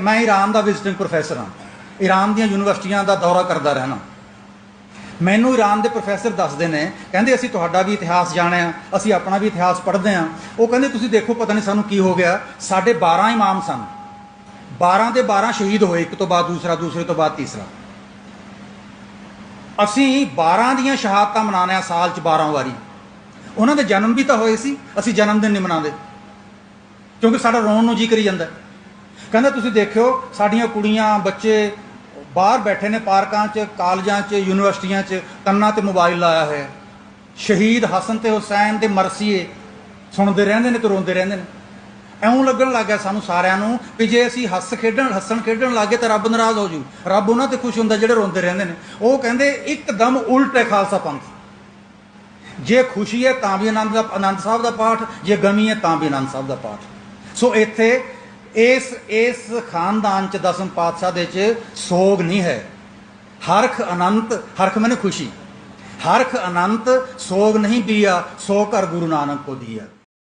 ਮੈਂ ਈਰਾਨ ਦਾ visiting professor ਹਾਂ। ਈਰਾਨ ਦੀਆਂ ਯੂਨੀਵਰਸਿਟੀਆਂ ਦਾ ਦੌਰਾ ਕਰਦਾ ਰਹਿਣਾ ਮੈਨੂੰ ਈਰਾਨ ਦੇ ਪ੍ਰੋਫੈਸਰ ਦੱਸਦੇ ਨੇ, ਕਹਿੰਦੇ ਅਸੀਂ ਤੁਹਾਡਾ ਵੀ ਇਤਿਹਾਸ ਜਾਣਿਆ ਅਸੀਂ ਆਪਣਾ ਵੀ ਇਤਿਹਾਸ ਪੜ੍ਹਦੇ ਹਾਂ। ਉਹ ਕਹਿੰਦੇ, ਤੁਸੀਂ ਦੇਖੋ ਪਤਾ ਨਹੀਂ ਸਾਨੂੰ ਕੀ ਹੋ ਗਿਆ। ਸਾਡੇ 12 ਇਮਾਮ ਸਨ। 12 ਦੇ 12 ਸ਼ਹੀਦ ਹੋਏ, ਇੱਕ ਤੋਂ ਬਾਅਦ ਦੂਸਰਾ, ਦੂਸਰੇ ਤੋਂ ਬਾਅਦ ਤੀਸਰਾ। ਅਸੀਂ 12 ਦੀਆਂ ਸ਼ਹਾਦਤਾਂ ਮਨਾਉਂਦੇ ਹਾਂ ਸਾਲ 'ਚ 12 ਵਾਰੀ। ਉਹਨਾਂ ਦੇ ਜਨਮ ਵੀ ਤਾਂ ਹੋਏ ਸੀ, ਅਸੀਂ ਜਨਮ ਦਿਨ ਨਹੀਂ ਮਨਾਉਂਦੇ। ਕਿਉਂਕਿ ਸਾਡਾ ਰੋਣ ਨੂੰ ਜੀ ਕਰੀ ਜਾਂਦਾ। ਕਹਿੰਦਾ ਤੁਸੀਂ ਦੇਖਿਓ, ਸਾਡੀਆਂ ਕੁੜੀਆਂ, ਬੱਚੇ ਬਾਹਰ ਬੈਠੇ ਨੇ ਪਾਰਕਾਂ 'ਚ, ਕਾਲਜਾਂ 'ਚ, ਯੂਨੀਵਰਸਿਟੀਆਂ 'ਚ, ਕੰਨਾਂ ਤੇ ਮੋਬਾਈਲ ਲਾਇਆ ਹੋਇਆ। ਸ਼ਹੀਦ ਹਸਨ ਤੇ ਹੁਸੈਨ ਦੇ ਮਰਸੀਏ ਸੁਣਦੇ ਰਹਿੰਦੇ ਨੇ ਤੇ ਰੋਂਦੇ ਰਹਿੰਦੇ ਨੇ। ਐਉਂ ਲੱਗਣ ਲੱਗ ਗਿਆ ਸਾਨੂੰ ਸਾਰਿਆਂ ਨੂੰ ਕਿ ਜੇ ਅਸੀਂ ਹੱਸ ਖੇਡਣ, ਹੱਸਣ ਖੇਡਣ ਲੱਗੇ ਤਾਂ ਰੱਬ ਨਾਰਾਜ਼ ਹੋ ਜੂ। ਰੱਬ ਉਹਨਾਂ ਤੇ ਖੁਸ਼ ਹੁੰਦਾ ਜਿਹੜੇ ਰੋਂਦੇ ਰਹਿੰਦੇ ਨੇ। ਉਹ ਕਹਿੰਦੇ, ਇੱਕਦਮ ਉਲਟ ਹੈ ਖਾਲਸਾ ਪੰਥ। ਜੇ ਖੁਸ਼ੀ ਹੈ ਤਾਂ ਵੀ ਆਨੰਦ ਦਾ, ਆਨੰਦ ਸਾਹਿਬ ਦਾ ਪਾਠ, ਜੇ ਗਮੀ ਹੈ ਤਾਂ ਵੀ ਆਨੰਦ ਸਾਹਿਬ ਦਾ ਪਾਠ। ਸੋ ਇੱਥੇ ਇਸ ਇਸ ਖਾਨਦਾਨ ਚ ਦਸਮ ਪਾਤਸ਼ਾਹ ਦੇ ਚ ਸੋਗ ਨਹੀਂ ਹੈ। ਹਰਖ ਅਨੰਤ, ਹਰਖ ਮੈਨੇ ਖੁਸ਼ੀ। ਹਰਖ ਅਨੰਤ ਸੋਗ ਨਹੀਂ ਦੀਆ ਸੋ ਕਰ ਗੁਰੂ ਨਾਨਕ ਕੋ ਦੀਆ।